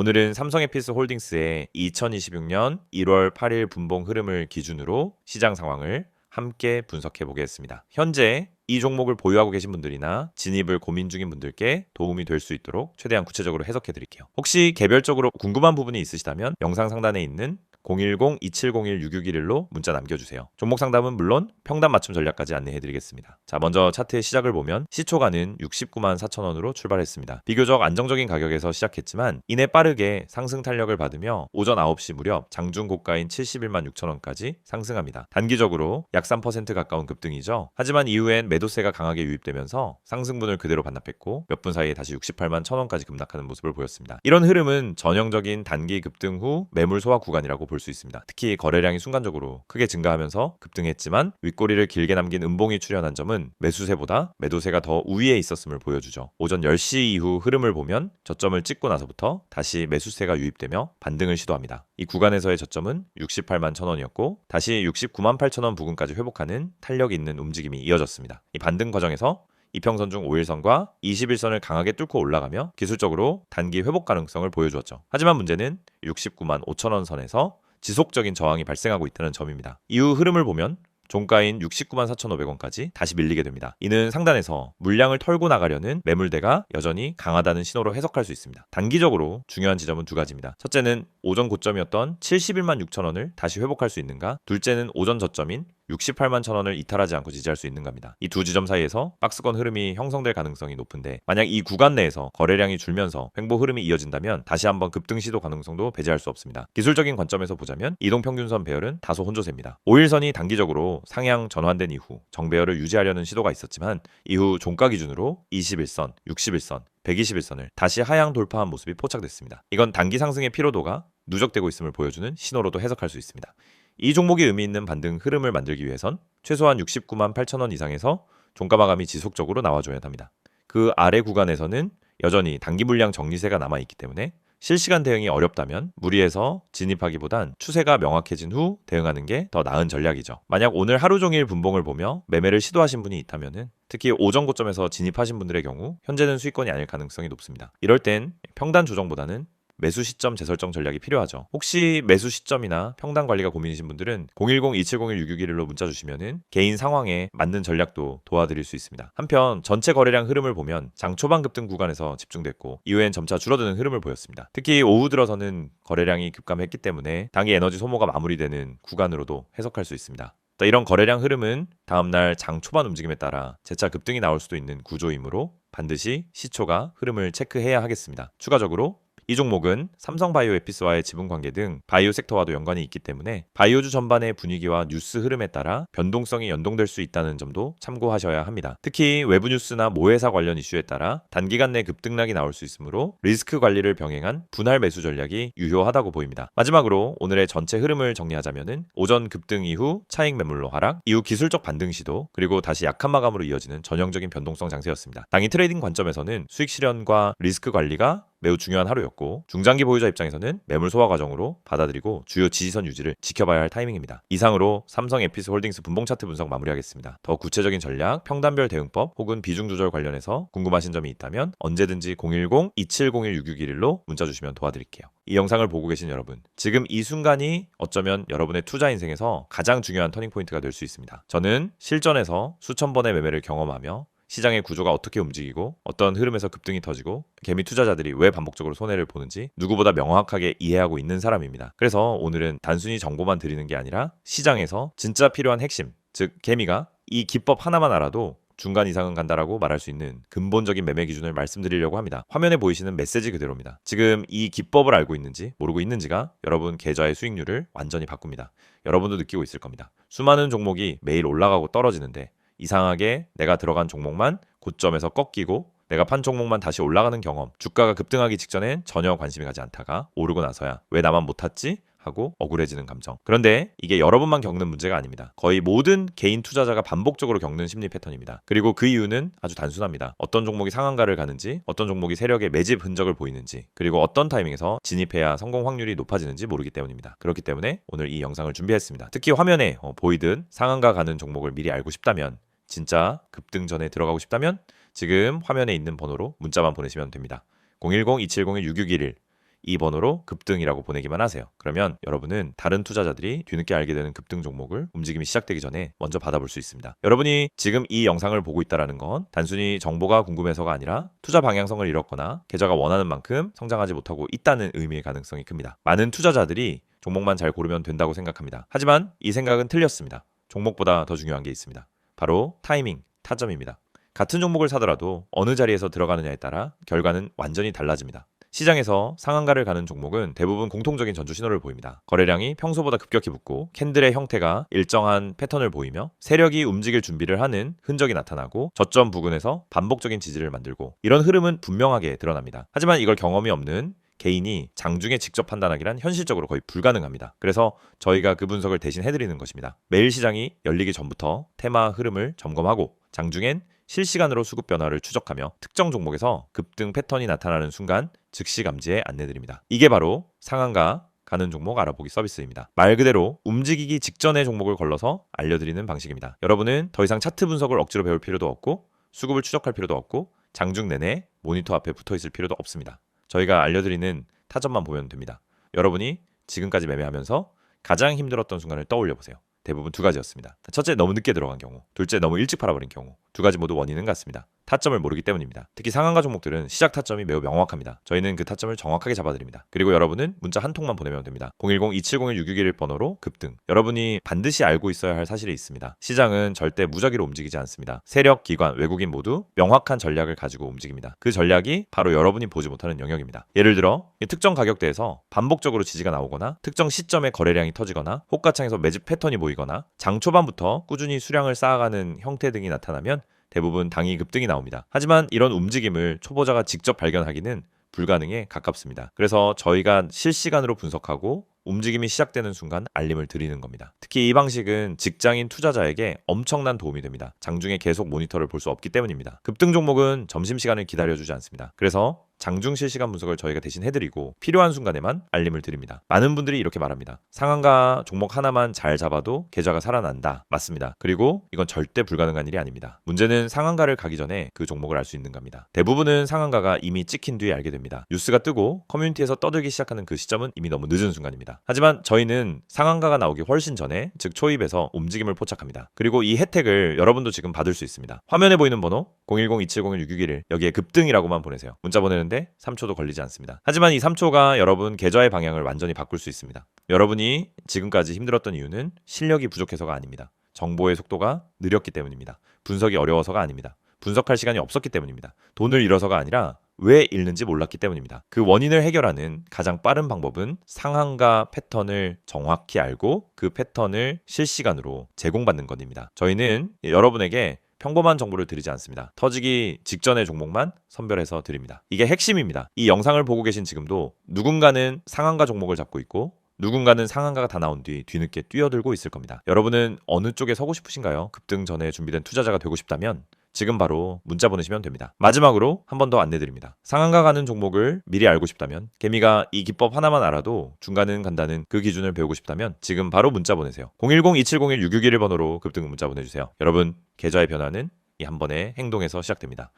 오늘은 삼성 에피스 홀딩스의 2026년 1월 8일 분봉 흐름을 기준으로 시장 상황을 함께 분석해 보겠습니다. 현재 이 종목을 보유하고 계신 분들이나 진입을 고민 중인 분들께 도움이 될 수 있도록 최대한 구체적으로 해석해 드릴게요. 혹시 개별적으로 궁금한 부분이 있으시다면 영상 상단에 있는 010-2701-6611로 문자 남겨주세요. 종목 상담은 물론 평단 맞춤 전략까지 안내해드리겠습니다. 자, 먼저 차트의 시작을 보면 시초가는 69만 4천 원으로 출발했습니다. 비교적 안정적인 가격에서 시작했지만 이내 빠르게 상승 탄력을 받으며 오전 9시 무렵 장중 고가인 71만 6천 원까지 상승합니다. 단기적으로 약 3% 가까운 급등이죠. 하지만 이후엔 매도세가 강하게 유입되면서 상승분을 그대로 반납했고 몇 분 사이에 다시 68만 1천 원까지 급락하는 모습을 보였습니다. 이런 흐름은 전형적인 단기 급등 후 매물 소화 구간이라고 볼 수 있습니다. 특히 거래량이 순간적으로 크게 증가하면서 급등했지만 윗꼬리를 길게 남긴 음봉이 출현한 점은 매수세보다 매도세가 더 우위에 있었음을 보여주죠. 오전 10시 이후 흐름을 보면 저점을 찍고 나서부터 다시 매수세가 유입되며 반등을 시도합니다. 이 구간에서의 저점은 68만 1천원이었고 다시 69만 8천원 부근까지 회복하는 탄력 있는 움직임이 이어졌습니다. 이 반등 과정에서 이평선 중 5일선과 21선을 강하게 뚫고 올라가며 기술적으로 단기 회복 가능성을 보여주었죠. 하지만 문제는 69만 5천원 선에서 지속적인 저항이 발생하고 있다는 점입니다. 이후 흐름을 보면 종가인 69만 4,500원까지 다시 밀리게 됩니다. 이는 상단에서 물량을 털고 나가려는 매물대가 여전히 강하다는 신호로 해석할 수 있습니다. 단기적으로 중요한 지점은 두 가지입니다. 첫째는 오전 고점이었던 71만 6천원을 다시 회복할 수 있는가? 둘째는 오전 저점인 68만 천 원을 이탈하지 않고 지지할 수 있는갑니다. 이 두 지점 사이에서 박스권 흐름이 형성될 가능성이 높은데 만약 이 구간 내에서 거래량이 줄면서 횡보 흐름이 이어진다면 다시 한번 급등 시도 가능성도 배제할 수 없습니다. 기술적인 관점에서 보자면 이동 평균선 배열은 다소 혼조세입니다. 5일선이 단기적으로 상향 전환된 이후 정배열을 유지하려는 시도가 있었지만 이후 종가 기준으로 21선, 61선, 121선을 다시 하향 돌파한 모습이 포착됐습니다. 이건 단기 상승의 피로도가 누적되고 있음을 보여주는 신호로도 해석할 수 있습니다. 이 종목이 의미 있는 반등 흐름을 만들기 위해선 최소한 69만 8천 원 이상에서 종가 마감이 지속적으로 나와줘야 합니다. 그 아래 구간에서는 여전히 단기 물량 정리세가 남아 있기 때문에 실시간 대응이 어렵다면 무리해서 진입하기보단 추세가 명확해진 후 대응하는 게 더 나은 전략이죠. 만약 오늘 하루 종일 분봉을 보며 매매를 시도하신 분이 있다면은 특히 오전 고점에서 진입하신 분들의 경우 현재는 수익권이 아닐 가능성이 높습니다. 이럴 땐 평단 조정보다는 매수 시점 재설정 전략이 필요하죠. 혹시 매수 시점이나 평단 관리가 고민이신 분들은 010-2701-6611로 문자 주시면은 개인 상황에 맞는 전략도 도와드릴 수 있습니다. 한편 전체 거래량 흐름을 보면 장 초반 급등 구간에서 집중됐고 이후엔 점차 줄어드는 흐름을 보였습니다. 특히 오후 들어서는 거래량이 급감했기 때문에 당기 에너지 소모가 마무리되는 구간으로도 해석할 수 있습니다. 이런 거래량 흐름은 다음날 장 초반 움직임에 따라 재차 급등이 나올 수도 있는 구조이므로 반드시 시초가 흐름을 체크해야 하겠습니다. 추가적으로 이 종목은 삼성바이오 에피스와의 지분 관계 등 바이오 섹터와도 연관이 있기 때문에 바이오주 전반의 분위기와 뉴스 흐름에 따라 변동성이 연동될 수 있다는 점도 참고하셔야 합니다. 특히 외부 뉴스나 모회사 관련 이슈에 따라 단기간 내 급등락이 나올 수 있으므로 리스크 관리를 병행한 분할 매수 전략이 유효하다고 보입니다. 마지막으로 오늘의 전체 흐름을 정리하자면은 오전 급등 이후 차익 매물로 하락, 이후 기술적 반등 시도, 그리고 다시 약한 마감으로 이어지는 전형적인 변동성 장세였습니다. 당일 트레이딩 관점에서는 수익 실현과 리스크 관리가 매우 중요한 하루였고 중장기 보유자 입장에서는 매물 소화 과정으로 받아들이고 주요 지지선 유지를 지켜봐야 할 타이밍입니다. 이상으로 삼성 에피스 홀딩스 분봉 차트 분석 마무리하겠습니다. 더 구체적인 전략, 평단별 대응법 혹은 비중 조절 관련해서 궁금하신 점이 있다면 언제든지 010-2701-6611로 문자 주시면 도와드릴게요. 이 영상을 보고 계신 여러분, 지금 이 순간이 어쩌면 여러분의 투자 인생에서 가장 중요한 터닝 포인트가 될 수 있습니다. 저는 실전에서 수천 번의 매매를 경험하며 시장의 구조가 어떻게 움직이고 어떤 흐름에서 급등이 터지고 개미 투자자들이 왜 반복적으로 손해를 보는지 누구보다 명확하게 이해하고 있는 사람입니다. 그래서 오늘은 단순히 정보만 드리는 게 아니라 시장에서 진짜 필요한 핵심, 즉 개미가 이 기법 하나만 알아도 중간 이상은 간다라고 말할 수 있는 근본적인 매매 기준을 말씀드리려고 합니다. 화면에 보이시는 메시지 그대로입니다. 지금 이 기법을 알고 있는지 모르고 있는지가 여러분 계좌의 수익률을 완전히 바꿉니다. 여러분도 느끼고 있을 겁니다. 수많은 종목이 매일 올라가고 떨어지는데 이상하게 내가 들어간 종목만 고점에서 꺾이고 내가 판 종목만 다시 올라가는 경험, 주가가 급등하기 직전엔 전혀 관심이 가지 않다가 오르고 나서야 왜 나만 못 탔지? 하고 억울해지는 감정. 그런데 이게 여러분만 겪는 문제가 아닙니다. 거의 모든 개인 투자자가 반복적으로 겪는 심리 패턴입니다. 그리고 그 이유는 아주 단순합니다. 어떤 종목이 상한가를 가는지, 어떤 종목이 세력의 매집 흔적을 보이는지, 그리고 어떤 타이밍에서 진입해야 성공 확률이 높아지는지 모르기 때문입니다. 그렇기 때문에 오늘 이 영상을 준비했습니다. 특히 화면에 어, 보이듯 상한가 가는 종목을 미리 알고 싶다면 진짜 급등 전에 들어가고 싶다면 지금 화면에 있는 번호로 문자만 보내시면 됩니다. 010-2701-6611 이 번호로 급등이라고 보내기만 하세요. 그러면 여러분은 다른 투자자들이 뒤늦게 알게 되는 급등 종목을 움직임이 시작되기 전에 먼저 받아볼 수 있습니다. 여러분이 지금 이 영상을 보고 있다라는 건 단순히 정보가 궁금해서가 아니라 투자 방향성을 잃었거나 계좌가 원하는 만큼 성장하지 못하고 있다는 의미의 가능성이 큽니다. 많은 투자자들이 종목만 잘 고르면 된다고 생각합니다. 하지만 이 생각은 틀렸습니다. 종목보다 더 중요한 게 있습니다. 바로 타이밍, 타점입니다. 같은 종목을 사더라도 어느 자리에서 들어가느냐에 따라 결과는 완전히 달라집니다. 시장에서 상한가를 가는 종목은 대부분 공통적인 전주 신호를 보입니다. 거래량이 평소보다 급격히 붙고 캔들의 형태가 일정한 패턴을 보이며 세력이 움직일 준비를 하는 흔적이 나타나고 저점 부근에서 반복적인 지지를 만들고 이런 흐름은 분명하게 드러납니다. 하지만 이걸 경험이 없는 개인이 장중에 직접 판단하기란 현실적으로 거의 불가능합니다. 그래서 저희가 그 분석을 대신 해드리는 것입니다. 매일 시장이 열리기 전부터 테마 흐름을 점검하고 장중엔 실시간으로 수급 변화를 추적하며 특정 종목에서 급등 패턴이 나타나는 순간 즉시 감지에 안내드립니다. 이게 바로 상한가 가는 종목 알아보기 서비스입니다. 말 그대로 움직이기 직전의 종목을 걸러서 알려드리는 방식입니다. 여러분은 더 이상 차트 분석을 억지로 배울 필요도 없고 수급을 추적할 필요도 없고 장중 내내 모니터 앞에 붙어 있을 필요도 없습니다. 저희가 알려드리는 타점만 보면 됩니다. 여러분이 지금까지 매매하면서 가장 힘들었던 순간을 떠올려 보세요. 대부분 두 가지였습니다. 첫째, 너무 늦게 들어간 경우. 둘째, 너무 일찍 팔아버린 경우. 두 가지 모두 원인은 같습니다. 타점을 모르기 때문입니다. 특히 상한가 종목들은 시작 타점이 매우 명확합니다. 저희는 그 타점을 정확하게 잡아드립니다. 그리고 여러분은 문자 한 통만 보내면 됩니다. 010-2701-661 번호로 급등. 여러분이 반드시 알고 있어야 할 사실이 있습니다. 시장은 절대 무작위로 움직이지 않습니다. 세력, 기관, 외국인 모두 명확한 전략을 가지고 움직입니다. 그 전략이 바로 여러분이 보지 못하는 영역입니다. 예를 들어 이 특정 가격대에서 반복적으로 지지가 나오거나 특정 시점에 거래량이 터지거나 호가창에서 매집 패턴이 보이거나 장 초반부터 꾸준히 수량을 쌓아가는 형태 등이 나타나면 대부분 당이 급등이 나옵니다. 하지만 이런 움직임을 초보자가 직접 발견하기는 불가능에 가깝습니다. 그래서 저희가 실시간으로 분석하고 움직임이 시작되는 순간 알림을 드리는 겁니다. 특히 이 방식은 직장인 투자자에게 엄청난 도움이 됩니다. 장중에 계속 모니터를 볼 수 없기 때문입니다. 급등 종목은 점심시간을 기다려주지 않습니다. 그래서 장중 실시간 분석을 저희가 대신 해드리고 필요한 순간에만 알림을 드립니다. 많은 분들이 이렇게 말합니다. 상한가 종목 하나만 잘 잡아도 계좌가 살아난다. 맞습니다. 그리고 이건 절대 불가능한 일이 아닙니다. 문제는 상한가를 가기 전에 그 종목을 알 수 있는 겁니다. 대부분은 상한가가 이미 찍힌 뒤에 알게 됩니다. 뉴스가 뜨고 커뮤니티에서 떠들기 시작하는 그 시점은 이미 너무 늦은 순간입니다. 하지만 저희는 상한가가 나오기 훨씬 전에 즉 초입에서 움직임을 포착합니다. 그리고 이 혜택을 여러분도 지금 받을 수 있습니다. 화면에 보이는 번호 010-2701-661 여기에 급등이라고만 보내세요. 문자 보내는 데 3초도 걸리지 않습니다. 하지만 이 3초가 여러분 계좌의 방향을 완전히 바꿀 수 있습니다. 여러분이 지금까지 힘들었던 이유는 실력이 부족해서가 아닙니다. 정보의 속도가 느렸기 때문입니다. 분석이 어려워서가 아닙니다. 분석할 시간이 없었기 때문입니다. 돈을 잃어서가 아니라 왜 잃는지 몰랐기 때문입니다. 그 원인을 해결하는 가장 빠른 방법은 상한가 패턴을 정확히 알고 그 패턴을 실시간으로 제공받는 것입니다. 저희는 여러분에게 평범한 정보를 드리지 않습니다. 터지기 직전의 종목만 선별해서 드립니다. 이게 핵심입니다. 이 영상을 보고 계신 지금도 누군가는 상한가 종목을 잡고 있고 누군가는 상한가가 다 나온 뒤 뒤늦게 뛰어들고 있을 겁니다. 여러분은 어느 쪽에 서고 싶으신가요? 급등 전에 준비된 투자자가 되고 싶다면 지금 바로 문자 보내시면 됩니다. 마지막으로 한 번 더 안내드립니다. 상한가 가는 종목을 미리 알고 싶다면 개미가 이 기법 하나만 알아도 중간은 간다는 그 기준을 배우고 싶다면 지금 바로 문자 보내세요. 010-2701-661 번호로 급등 문자 보내주세요. 여러분 계좌의 변화는 이 한 번의 행동에서 시작됩니다.